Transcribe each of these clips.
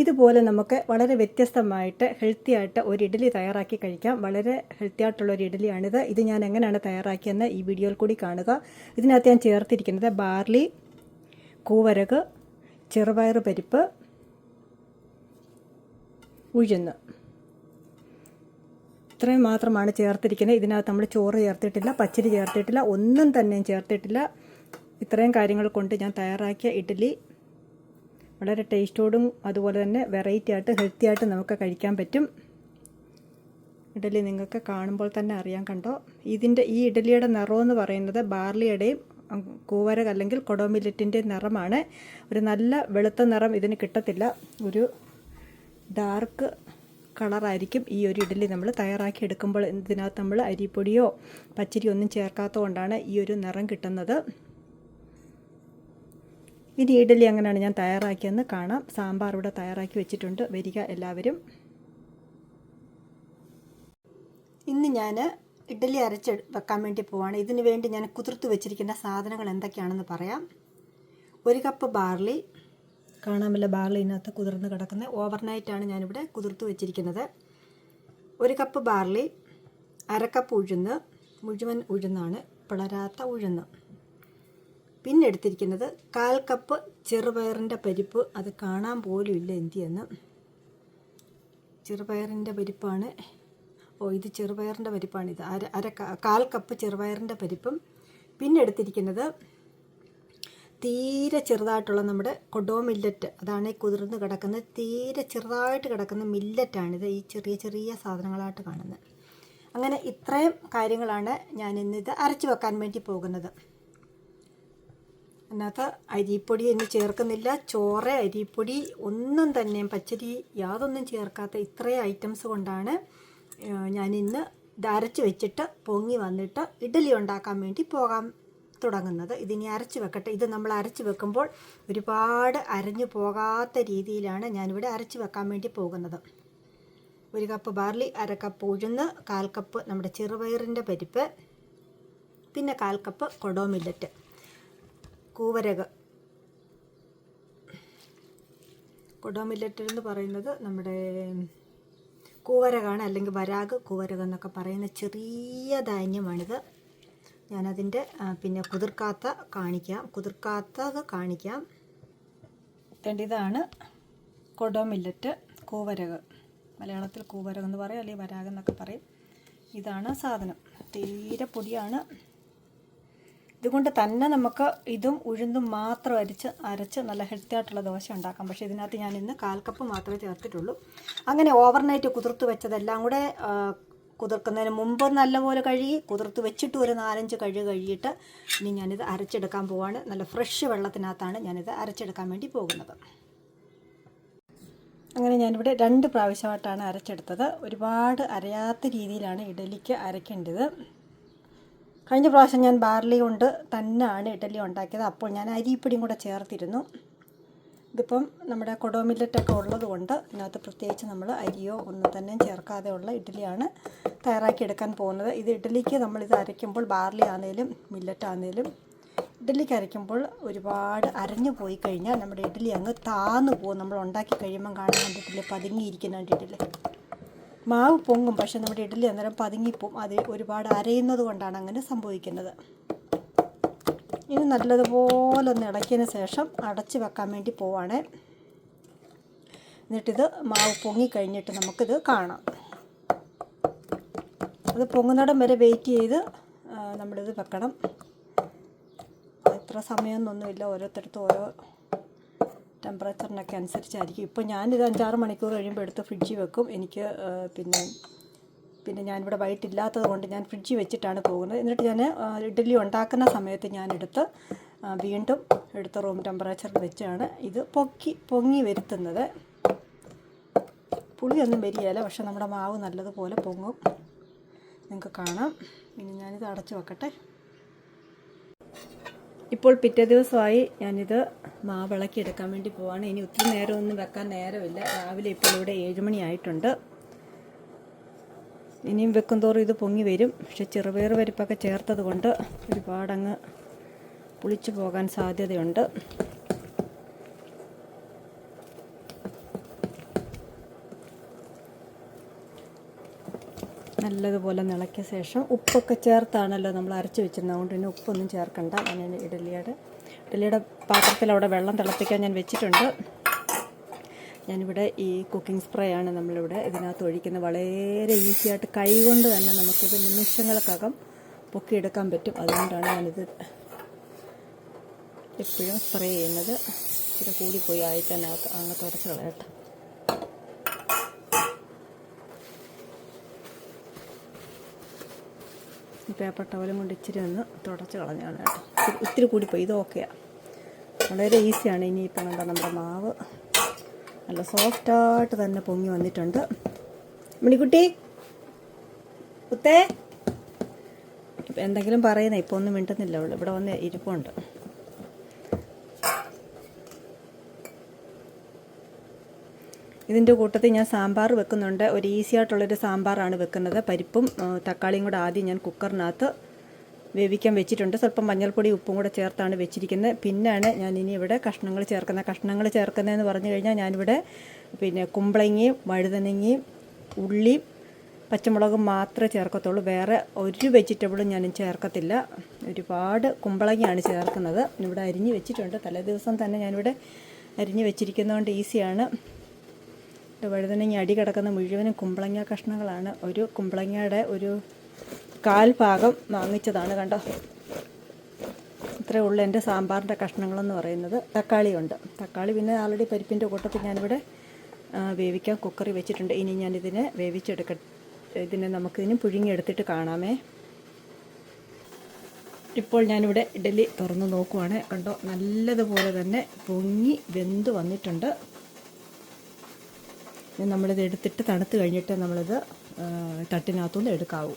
ഇതുപോലെ നമുക്ക് വളരെ വ്യത്യസ്തമായിട്ട് ഹെൽത്തി ആയിട്ട് ഒരു ഇഡ്ഡലി തയ്യാറാക്കി കഴിക്കാം. വളരെ ഹെൽത്തി ആയിട്ടുള്ള ഒരു ഇഡ്ഡലിയാണിത്. ഇത് ഞാൻ എങ്ങനെയാണ് തയ്യാറാക്കിയെന്ന് ഈ വീഡിയോയിൽ കൂടി കാണുക. ഇതിനകത്ത് ഞാൻ ചേർത്തിരിക്കുന്നത് ബാർലി കൂവരക് ചെറുപയർ പരിപ്പ് ഉഴുന്ന്. ഇത്രയും മാത്രമാണ് ചേർത്തിരിക്കുന്നത്. ഇതിനകത്ത് നമ്മൾ ചോറ് ചേർത്തിട്ടില്ല പച്ചരി ചേർത്തിട്ടില്ല ഒന്നും തന്നെ ചേർത്തിട്ടില്ല. ഇത്രയും കാര്യങ്ങൾ കൊണ്ട് ഞാൻ തയ്യാറാക്കിയ ഇഡ്ഡലി വളരെ ടേസ്റ്റോടും അതുപോലെ തന്നെ വെറൈറ്റി ആയിട്ട് ഹെൽത്തി ആയിട്ട് നമുക്ക് കഴിക്കാൻ പറ്റും. ഇഡലി നിങ്ങൾക്ക് കാണുമ്പോൾ തന്നെ അറിയാൻ കണ്ടോ? ഇതിന്റെ ഈ ഇഡലിയുടെ നിറമെന്ന് പറയുന്നത് ബാർലിയുടെയും കൂവരക അല്ലെങ്കിൽ കൊടോമില്ലറ്റിന്റെ നിറമാണ്. ഒരു നല്ല വെളുത്ത നിറം ഇതിന് കിട്ടത്തില്ല. ഒരു ഡാർക്ക് കളറായിരിക്കും ഈ ഒരു ഇഡലി നമ്മൾ തയ്യാറാക്കി എടുക്കുമ്പോൾ. ഇതിനകത്ത് നമ്മൾ അരിപ്പൊടിയോ പച്ചരിയോ ഒന്നും ചേർക്കാത്തതുകൊണ്ടാണ് ഈ ഒരു നിറം കിട്ടുന്നത്. ഇനി ഇഡലി അങ്ങനെയാണ് ഞാൻ തയ്യാറാക്കിയെന്ന് കാണാം. സാമ്പാർ ഇവിടെ തയ്യാറാക്കി വെച്ചിട്ടുണ്ട്. വരിക എല്ലാവരും. ഇന്ന് ഞാൻ ഇഡലി അരച്ച് വെക്കാൻ വേണ്ടി പോവാണ്. ഇതിന് വേണ്ടി ഞാൻ കുതിർത്ത് വെച്ചിരിക്കുന്ന സാധനങ്ങൾ എന്തൊക്കെയാണെന്ന് പറയാം. ഒരു കപ്പ് ബാർലി. കാണാമല്ല ബാർലി ഇതിനകത്ത് കുതിർന്ന് കിടക്കുന്നത്. ഓവർനൈറ്റാണ് ഞാനിവിടെ കുതിർത്ത് വെച്ചിരിക്കുന്നത്. ഒരു കപ്പ് ബാർലി. അരക്കപ്പ് കപ്പ് ഉഴുന്ന്. മുഴുവൻ ഉഴുന്നാണ്. പിളരാത്ത ഉഴുന്ന്. പിന്നെ എടുത്തിരിക്കുന്നത് കാൽ കപ്പ് ചെറുപയറിന്റെ പരിപ്പ്. അത് കാണാൻ പോലും ഇല്ല എന്തിയെന്ന്. ചെറുപയറിന്റെ പരിപ്പാണ്. ഓ ഇത് ചെറുപയറിന്റെ പരിപ്പാണിത് അര അര കാൽ കപ്പ് ചെറുപയറിന്റെ പരിപ്പും. പിന്നെ എടുത്തിരിക്കുന്നത് തീരെ ചെറുതായിട്ടുള്ള നമ്മുടെ കൊഡോ മില്ലറ്റ്. അതാണ് ഈ കുതിർന്ന് കിടക്കുന്ന തീരെ ചെറുതായിട്ട് കിടക്കുന്ന മില്ലറ്റാണിത് ഈ ചെറിയ ചെറിയ സാധനങ്ങളായിട്ട് കാണുന്നത്. അങ്ങനെ ഇത്രയും കാര്യങ്ങളാണ് ഞാൻ ഇന്നിത് അരച്ചു വെക്കാൻ വേണ്ടി പോകുന്നത്. അതിനകത്ത് അരിപ്പൊടി ഇനി ചേർക്കുന്നില്ല. ചോറ് അരിപ്പൊടി ഒന്നും തന്നെ പച്ചരി യാതൊന്നും ചേർക്കാത്ത ഇത്രയും ഐറ്റംസ് കൊണ്ടാണ് ഞാൻ ഇന്ന് അരച്ച് വെച്ചിട്ട് പൊങ്ങി വന്നിട്ട് ഇഡ്ഡലി ഉണ്ടാക്കാൻ വേണ്ടി പോകാൻ തുടങ്ങുന്നത്. ഇതിനി അരച്ച് വെക്കട്ടെ. ഇത് നമ്മൾ അരച്ച് വെക്കുമ്പോൾ ഒരുപാട് അരഞ്ഞു പോകാത്ത രീതിയിലാണ് ഞാനിവിടെ അരച്ച് വെക്കാൻ വേണ്ടി പോകുന്നത്. ഒരു കപ്പ് ബാർലി അര കപ്പ് ഉഴുന്ന് കാൽ കപ്പ് നമ്മുടെ ചെറുപയറിന്റെ പരിപ്പ് പിന്നെ കാൽ കപ്പ് കൊടോ മില്ലറ്റ്. കൂവരക. കൊടോ മില്ലറ്റ് എന്ന് പറയുന്നത് നമ്മുടെ കൂവരകാണ് അല്ലെങ്കിൽ വരാഗ് കൂവരക എന്നൊക്കെ പറയുന്ന ചെറിയ ധാന്യമാണിത്. ഞാനതിന്റെ പിന്നെ കുതിർക്കാത്ത കാണിക്കാം. കുതിർക്കാത്തത് കാണിക്കാം. ഇതാണ് കൊടോ മില്ലറ്റ് കൂവരക. മലയാളത്തിൽ കൂവരക എന്ന് പറയും അല്ലെങ്കിൽ വരാഗെന്നൊക്കെ പറയും. ഇതാണ് സാധനം. തീരെ പൊടിയാണ്. ഇതുകൊണ്ട് തന്നെ നമുക്ക് ഇതും ഉഴുന്നും മാത്രം അരിച്ച് അരച്ച് നല്ല ഹെൽത്തി ആയിട്ടുള്ള ദോശ ഉണ്ടാക്കാം. പക്ഷേ ഇതിനകത്ത് ഞാൻ ഇന്ന് കാൽ കപ്പ് മാത്രമേ ചേർത്തിട്ടുള്ളൂ. അങ്ങനെ ഓവർനൈറ്റ് കുതിർത്ത് വെച്ചതെല്ലാം കൂടെ കുതിർക്കുന്നതിന് മുമ്പ് നല്ലപോലെ കഴുകി കുതിർത്ത് വെച്ചിട്ട് ഒരു നാലഞ്ച് കഴുകി കഴുകിയിട്ട് ഇനി ഞാനിത് അരച്ചെടുക്കാൻ പോവാണ്. നല്ല ഫ്രഷ് വെള്ളത്തിനകത്താണ് ഞാനിത് അരച്ചെടുക്കാൻ വേണ്ടി പോകുന്നത്. അങ്ങനെ ഞാനിവിടെ രണ്ട് പ്രാവശ്യമായിട്ടാണ് അരച്ചെടുത്തത്. ഒരുപാട് അരയാത്ത രീതിയിലാണ് ഇഡലിക്ക് അരയ്ക്കേണ്ടത്. കഴിഞ്ഞ പ്രാവശ്യം ഞാൻ ബാർലി കൊണ്ട് തന്നെയാണ് ഇഡലി ഉണ്ടാക്കിയത്. അപ്പോൾ ഞാൻ അരിപ്പൊടിയും കൂടെ ചേർത്തിരുന്നു. ഇതിപ്പം നമ്മുടെ കൊടോമില്ലറ്റൊക്കെ ഉള്ളത് കൊണ്ട് ഇതിനകത്ത് പ്രത്യേകിച്ച് നമ്മൾ അരിയോ ഒന്നും തന്നെ ചേർക്കാതെ ഉള്ള ഇഡ്ഡലിയാണ് തയ്യാറാക്കി എടുക്കാൻ പോകുന്നത്. ഇത് ഇഡ്ഡലിക്ക് നമ്മളിത് അരയ്ക്കുമ്പോൾ ബാർലി ആണെങ്കിലും മില്ലറ്റ് ആണെങ്കിലും ഇഡ്ഡലിക്ക് അരയ്ക്കുമ്പോൾ ഒരുപാട് അരഞ്ഞു പോയി കഴിഞ്ഞാൽ നമ്മുടെ ഇഡ്ഡലി അങ്ങ് താന്നു പോകും. നമ്മൾ ഉണ്ടാക്കി കഴിയുമ്പം കാണാൻ ഇഡ്ഡലി പതുങ്ങിയിരിക്കുന്ന കണ്ടിട്ടില്ലേ മാവ് പൊങ്ങും പക്ഷെ നമ്മുടെ ഇഡ്ഡലി അന്നേരം പതുങ്ങിപ്പോവും. അത് ഒരുപാട് അരയുന്നത് കൊണ്ടാണ് അങ്ങനെ സംഭവിക്കുന്നത്. ഇനി നല്ലതുപോലെ ഒന്ന് ഇളക്കിയതിന് ശേഷം അടച്ച് വെക്കാൻ വേണ്ടി പോവാണ്. എന്നിട്ടിത് മാവ് പൊങ്ങി കഴിഞ്ഞിട്ട് നമുക്കിത് കാണാം. അത് പൊങ്ങുന്നിടം വരെ വെയിറ്റ് ചെയ്ത് നമ്മളിത് വെക്കണം. എത്ര സമയമൊന്നുമില്ല ഓരോരുത്തർക്കും ഓരോ ടെമ്പറേച്ചറിനൊക്കെ അനുസരിച്ചായിരിക്കും. ഇപ്പോൾ ഞാനിത് അഞ്ചാറ് മണിക്കൂർ കഴിയുമ്പോൾ എടുത്ത് ഫ്രിഡ്ജിൽ വെക്കും. എനിക്ക് പിന്നെ പിന്നെ ഞാനിവിടെ വൈകിട്ടില്ലാത്തത് കൊണ്ട് ഞാൻ ഫ്രിഡ്ജിൽ വെച്ചിട്ടാണ് പോകുന്നത്. എന്നിട്ട് ഞാൻ ഇഡ്ഡലി ഉണ്ടാക്കുന്ന സമയത്ത് ഞാനെടുത്ത് വീണ്ടും എടുത്ത് റൂം ടെമ്പറേച്ചറിൽ വെച്ചാണ് ഇത് പൊക്കി പൊങ്ങി വരുത്തുന്നത്. പുളിയൊന്നും വരികയില്ല പക്ഷെ നമ്മുടെ മാവ് നല്ലതുപോലെ പൊങ്ങും. നിങ്ങൾക്ക് കാണാം. ഇനി ഞാനിത് അടച്ചു വെക്കട്ടെ. ഇപ്പോൾ പിറ്റേ ദിവസമായി ഞാനിത് മാവിളക്കി എടുക്കാൻ വേണ്ടി പോവാണ്. ഇനി ഒത്തിരി നേരമൊന്നും വെക്കാൻ നേരമില്ല. രാവിലെ ഇപ്പോൾ ഇവിടെ ഏഴുമണി ആയിട്ടുണ്ട്. ഇനിയും വെക്കും തോറും ഇത് പൊങ്ങി വരും. പക്ഷെ ചെറുപയർ പരിപ്പൊക്കെ ചേർത്തത് കൊണ്ട് ഒരുപാടങ്ങ് പുളിച്ചു പോകാൻ സാധ്യതയുണ്ട്. നല്ലതുപോലെ നിളയ്ക്കിയ ശേഷം ഉപ്പൊക്കെ ചേർത്താണല്ലോ നമ്മൾ അരച്ച് വെച്ചിരുന്നത്. അതുകൊണ്ട് പിന്നെ ഉപ്പൊന്നും ചേർക്കണ്ട. ഞാൻ ഇഡലിയുടെ ഇഡലിയുടെ പാത്രത്തിൽ അവിടെ വെള്ളം തിളപ്പിക്കാൻ ഞാൻ വെച്ചിട്ടുണ്ട്. ഞാനിവിടെ ഈ കുക്കിംഗ് സ്പ്രേ ആണ് നമ്മളിവിടെ ഇതിനകത്ത് ഒഴിക്കുന്നത്. വളരെ ഈസി ആയിട്ട് കൈകൊണ്ട് തന്നെ നമുക്കിത് നിമിഷങ്ങൾക്കകം പൊക്കിയെടുക്കാൻ പറ്റും. അതുകൊണ്ടാണ് ഞാനിത് എപ്പോഴും സ്പ്രേ ചെയ്യുന്നത്. ഇച്ചിരി കൂടിപ്പോയി ആയി തന്നെ അകത്ത് തുടച്ച് കളയട്ടെ ഈ പേപ്പർ ടവലും കൊണ്ട് ഇച്ചിരി ഒന്ന് തുടച്ച് കളഞ്ഞാണ് കേട്ടോ. ഇത്തിരി- കൂടിപ്പോയി. ഇത് ഓക്കെയാണ് വളരെ ഈസിയാണ് ഇനിയിപ്പോൾ എന്താ നമ്മുടെ മാവ് നല്ല സോഫ്റ്റായിട്ട് തന്നെ പൊങ്ങി വന്നിട്ടുണ്ട്. മണിക്കുട്ടി കുത്തേ. എന്തെങ്കിലും പറയുന്നേ. ഇപ്പോൾ ഒന്നും മിണ്ടുന്നില്ല. ഇവിടെ വന്ന് ഇരിപ്പുണ്ട്. ഇതിന്റെ കൂട്ടത്തിൽ ഞാൻ സാമ്പാർ വെക്കുന്നുണ്ട്. ഒരു ഈസി ആയിട്ടുള്ളൊരു സാമ്പാറാണ് വെക്കുന്നത്. പരിപ്പും തക്കാളിയും കൂടെ ആദ്യം ഞാൻ കുക്കറിനകത്ത് വേവിക്കാൻ വെച്ചിട്ടുണ്ട്. സ്വല്പം മഞ്ഞൾപ്പൊടി ഉപ്പും കൂടെ ചേർത്താണ് വെച്ചിരിക്കുന്നത്. പിന്നെയാണ് ഞാൻ ഇനി ഇവിടെ കഷ്ണങ്ങൾ ചേർക്കുന്നത്. കഷ്ണങ്ങൾ ചേർക്കുന്നതെന്ന് പറഞ്ഞു കഴിഞ്ഞാൽ ഞാനിവിടെ പിന്നെ കുമ്പളങ്ങയും വഴുതനങ്ങയും ഉള്ളിയും പച്ചമുളകും മാത്രമേ ചേർക്കത്തുള്ളൂ. വേറെ ഒരു വെജിറ്റബിളും ഞാൻ ചേർക്കത്തില്ല. ഒരുപാട് കുമ്പളങ്ങയാണ് ചേർക്കുന്നത്. ഇവിടെ അരിഞ്ഞ് വെച്ചിട്ടുണ്ട്. തലേ ദിവസം തന്നെ ഞാനിവിടെ അരിഞ്ഞ് വെച്ചിരിക്കുന്നതുകൊണ്ട് ഈസിയാണ് വഴുതനങ്ങ അടി കിടക്കുന്ന മുഴുവനും കുമ്പളങ്ങ കഷ്ണങ്ങളാണ്. ഒരു കുമ്പളങ്ങയുടെ ഒരു കാൽ ഭാഗം വാങ്ങിച്ചതാണ് കണ്ടോ? ഇത്രേ ഉള്ളൂ എന്റെ സാമ്പാറിന്റെ കഷ്ണങ്ങളെന്ന് പറയുന്നത്. തക്കാളിയുണ്ട് തക്കാളി പിന്നെ ആൾറെഡി പരിപ്പിന്റെ കൂട്ടത്തിൽ ഞാനിവിടെ വേവിക്കാൻ കുക്കറി വെച്ചിട്ടുണ്ട്. ഇനി ഞാനിതിനെ വേവിച്ചെടുക്ക ഇതിനെ നമുക്കിതിന് പുഴുങ്ങിയെടുത്തിട്ട് കാണാമേ. ഇപ്പോൾ ഞാനിവിടെ ഇഡലി തുറന്ന് നോക്കുവാണ്. കണ്ടോ? നല്ലതുപോലെ തന്നെ പൊങ്ങി വെന്ത് വന്നിട്ടുണ്ട്. നമ്മളിത് എടുത്തിട്ട് തണുത്ത് കഴിഞ്ഞിട്ട് നമ്മളിത് തട്ടിനകത്തുനിന്ന് എടുക്കാവൂ.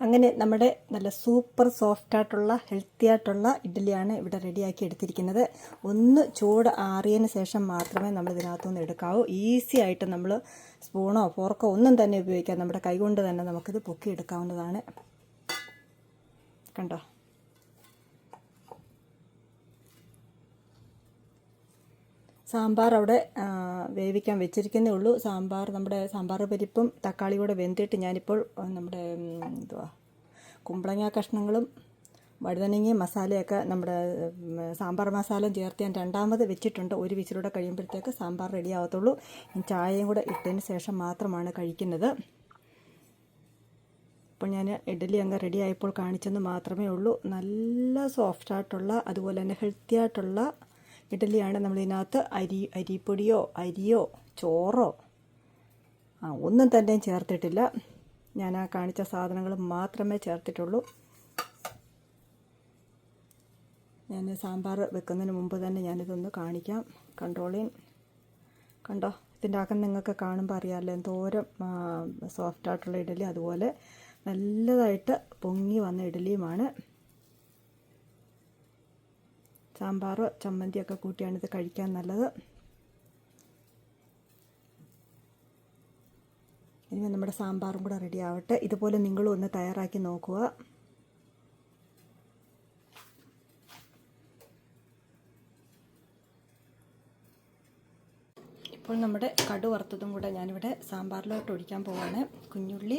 അങ്ങനെ നമ്മുടെ നല്ല സൂപ്പർ സോഫ്റ്റ് ആയിട്ടുള്ള ഹെൽത്തി ആയിട്ടുള്ള ഇഡ്ഡലിയാണ് ഇവിടെ റെഡിയാക്കി എടുത്തിരിക്കുന്നത്. ഒന്ന് ചൂട് ആറിയതിന് ശേഷം മാത്രമേ നമ്മൾ ഇതിനകത്തുനിന്ന് എടുക്കാവൂ. ഈസി ആയിട്ട് നമ്മൾ സ്പൂണോ ഫോർക്കോ ഒന്നും തന്നെ ഉപയോഗിക്കാം നമ്മുടെ കൈകൊണ്ട് തന്നെ നമുക്കിത് പൊക്കി എടുക്കാവുന്നതാണ് കണ്ടോ? സാമ്പാർ അവിടെ വേവിക്കാൻ വെച്ചിരിക്കുന്നേ ഉള്ളൂ. സാമ്പാർ നമ്മുടെ സാമ്പാർ പരിപ്പും തക്കാളി കൂടെ വെന്തിട്ട് ഞാനിപ്പോൾ നമ്മുടെ എന്തുവാ കുമ്പളങ്ങ കഷ്ണങ്ങളും വഴുതനങ്ങയും മസാലയൊക്കെ നമ്മുടെ സാമ്പാർ മസാലയും ചേർത്ത് ഞാൻ രണ്ടാമത് വെച്ചിട്ടുണ്ട്. ഒരു വിസിലൂടെ കഴിയുമ്പോഴത്തേക്ക് സാമ്പാർ റെഡി ആവത്തുള്ളൂ. ചായയും കൂടെ ഇട്ടതിന് ശേഷം മാത്രമാണ് കഴിക്കുന്നത്. അപ്പോൾ ഞാൻ ഇഡലി അങ്ങ് റെഡി ആയപ്പോൾ കാണിച്ചെന്ന് മാത്രമേ ഉള്ളൂ. നല്ല സോഫ്റ്റായിട്ടുള്ള അതുപോലെ തന്നെ ഹെൽത്തി ആയിട്ടുള്ള ഇഡലിയാണ് നമ്മളിതിനകത്ത് അരി അരിപ്പൊടിയോ അരിയോ ചോറോ ആ ഒന്നും തന്നെ ചേർത്തിട്ടില്ല. ഞാൻ ആ കാണിച്ച സാധനങ്ങൾ മാത്രമേ ചേർത്തിട്ടുള്ളൂ. ഞാൻ സാമ്പാർ വെക്കുന്നതിന് മുമ്പ് തന്നെ ഞാനിതൊന്ന് കാണിക്കാം. കൺട്രോളിങ് കണ്ടോ? ഇതിന്റെ അകം നിങ്ങൾക്ക് കാണുമ്പോൾ അറിയാമല്ലോ എന്തോരം സോഫ്റ്റായിട്ടുള്ള ഇഡലി അതുപോലെ നല്ലതായിട്ട് പൊങ്ങി വന്ന ഇഡലിയുമാണ്. സാമ്പാറോ ചമ്മന്തിയൊക്കെ കൂട്ടിയാണ് ഇത് കഴിക്കാൻ നല്ലത്. ഇനി നമ്മുടെ സാമ്പാറും കൂടെ റെഡി ആവട്ടെ. ഇതുപോലെ നിങ്ങളും ഒന്ന് തയ്യാറാക്കി നോക്കുക. ഇപ്പോൾ നമ്മുടെ കടു വറുത്തതും കൂടെ ഞാനിവിടെ സാമ്പാറിലോട്ട് ഒഴിക്കാൻ പോവാണ്. കുഞ്ഞുള്ളി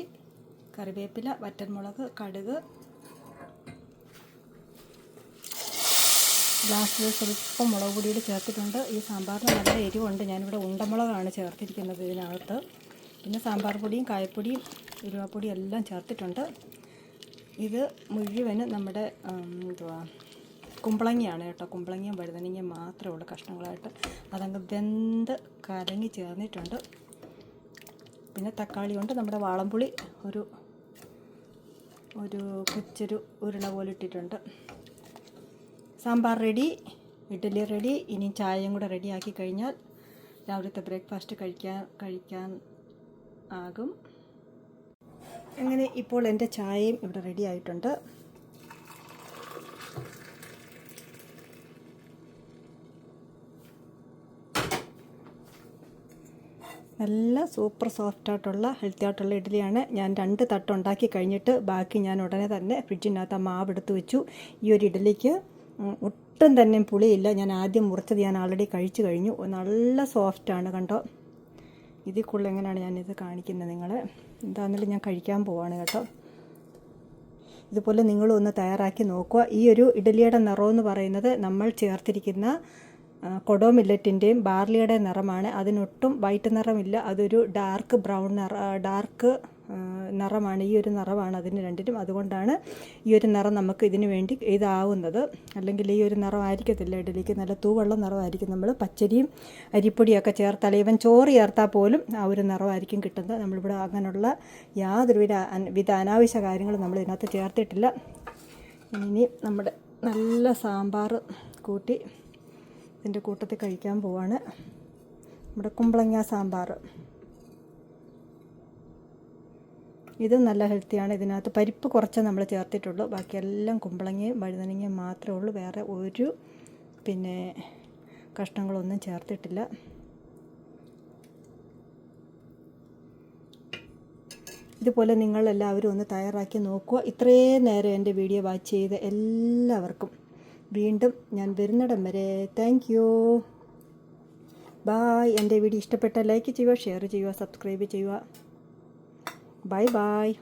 കറിവേപ്പില വറ്റൻമുളക് കടുക് ലാസ്റ്റിൽ സ്വല്പം മുളക് പൊടിയിൽ ചേർത്തിട്ടുണ്ട്. ഈ സാമ്പാറിന് നല്ല എരിവുണ്ട്. ഞാനിവിടെ ഉണ്ടമുളകാണ് ചേർത്തിരിക്കുന്നത് ഇതിനകത്ത്. പിന്നെ സാമ്പാർ പൊടിയും കായപ്പൊടിയും ഉരുവാപ്പൊടിയും എല്ലാം ചേർത്തിട്ടുണ്ട്. ഇത് മുഴുവനും നമ്മുടെ എന്തുവാ കുമ്പളങ്ങിയാണ് കേട്ടോ. കുമ്പളങ്ങിയും വഴുതനങ്ങയും മാത്രമേ ഉള്ളൂ കഷ്ണങ്ങളായിട്ട്. അതങ്ങ് വെന്ത് കലങ്ങി ചേർന്നിട്ടുണ്ട്. പിന്നെ തക്കാളി കൊണ്ട് നമ്മുടെ വാളംപുളി ഒരു ഒരു കൊച്ചൊരു ഉരുള പോലെ ഇട്ടിട്ടുണ്ട്. സാമ്പാർ റെഡി ഇഡ്ഡലി റെഡി ഇനി ചായയും കൂടെ റെഡിയാക്കി കഴിഞ്ഞാൽ രാവിലത്തെ ബ്രേക്ക്ഫാസ്റ്റ് കഴിക്കാൻ കഴിക്കാൻ ആകും. അങ്ങനെ ഇപ്പോൾ എന്റെ ചായയും ഇവിടെ റെഡി ആയിട്ടുണ്ട്. നല്ല സൂപ്പർ സോഫ്റ്റ് ആയിട്ടുള്ള ഹെൽത്തി ആയിട്ടുള്ള ഇഡ്ഡലിയാണ്. ഞാൻ രണ്ട് തട്ട് ഉണ്ടാക്കി കഴിഞ്ഞിട്ട് ബാക്കി ഞാൻ ഉടനെ തന്നെ ഫ്രിഡ്ജിനകത്ത് മാവ് എടുത്ത് വെച്ചു. ഈ ഒരു ഇഡ്ഡലിക്ക് ഒട്ടും തന്നെ പുളിയില്ല. ഞാൻ ആദ്യം മുറിച്ചത് ഞാൻ ആൾറെഡി കഴിച്ചു കഴിഞ്ഞു. നല്ല സോഫ്റ്റാണ് കണ്ടോ? ഇതിൽ കൂടുതൽ എങ്ങനെയാണ് ഞാനിത് കാണിക്കുന്നത് നിങ്ങൾ എന്താണെങ്കിലും ഞാൻ കഴിക്കാൻ പോവാണ് കേട്ടോ. ഇതുപോലെ നിങ്ങളും ഒന്ന് തയ്യാറാക്കി നോക്കുക. ഈ ഒരു ഇഡലിയുടെ നിറമെന്ന് പറയുന്നത് നമ്മൾ ചേർത്തിരിക്കുന്ന കൊടോ മില്ലറ്റിന്റെയും ബാർലിയുടെ നിറമാണ്. അതിനൊട്ടും വൈറ്റ് നിറമില്ല. അതൊരു ഡാർക്ക് ബ്രൗൺ നിറ ഡാർക്ക് നിറമാണ് ഈ ഒരു നിറമാണ് അതിന് രണ്ടിനും. അതുകൊണ്ടാണ് ഈ ഒരു നിറം നമുക്ക് ഇതിന് വേണ്ടി ഇതാവുന്നത്. അല്ലെങ്കിൽ ഈ ഒരു നിറമായിരിക്കത്തില്ല ഇഡലിക്ക്. നല്ല തൂവെള്ള നിറമായിരിക്കും. നമ്മൾ പച്ചരിയും അരിപ്പൊടിയൊക്കെ ചേർത്താൽ ഇവൻ ചോറ് ചേർത്താൽ പോലും ആ ഒരു നിറമായിരിക്കും കിട്ടുന്നത്. നമ്മളിവിടെ അങ്ങനെയുള്ള യാതൊരു വിധ അന- വിധ അനാവശ്യ കാര്യങ്ങളും നമ്മൾ ഇതിനകത്ത് ചേർത്തിട്ടില്ല. ഇനി നമ്മുടെ നല്ല സാമ്പാർ കൂട്ടി ഇതിന്റെ കൂട്ടത്തിൽ കഴിക്കാൻ പോവാണ്. നമ്മുടെ കുമ്പളങ്ങ സാമ്പാർ. ഇത് നല്ല ഹെൽത്തിയാണ്. ഇതിനകത്ത് പരിപ്പ് കുറച്ച് നമ്മൾ ചേർത്തിട്ടുള്ളൂ. ബാക്കിയെല്ലാം കുമ്പളങ്ങയും വഴുതനങ്ങയും മാത്രമേ ഉള്ളൂ. വേറെ ഒരു പിന്നെ കഷ്ണങ്ങളൊന്നും ചേർത്തിട്ടില്ല. ഇതുപോലെ നിങ്ങളെല്ലാവരും ഒന്ന് തയ്യാറാക്കി നോക്കുക. ഇത്രയും നേരം എന്റെ വീഡിയോ വാച്ച് ചെയ്ത എല്ലാവർക്കും വീണ്ടും ഞാൻ വരുന്നിടം വരെ. താങ്ക് യു ബായ് എന്റെ വീഡിയോ ഇഷ്ടപ്പെട്ട ലൈക്ക് ചെയ്യുക ഷെയർ ചെയ്യുക സബ്സ്ക്രൈബ് ചെയ്യുക. Bye bye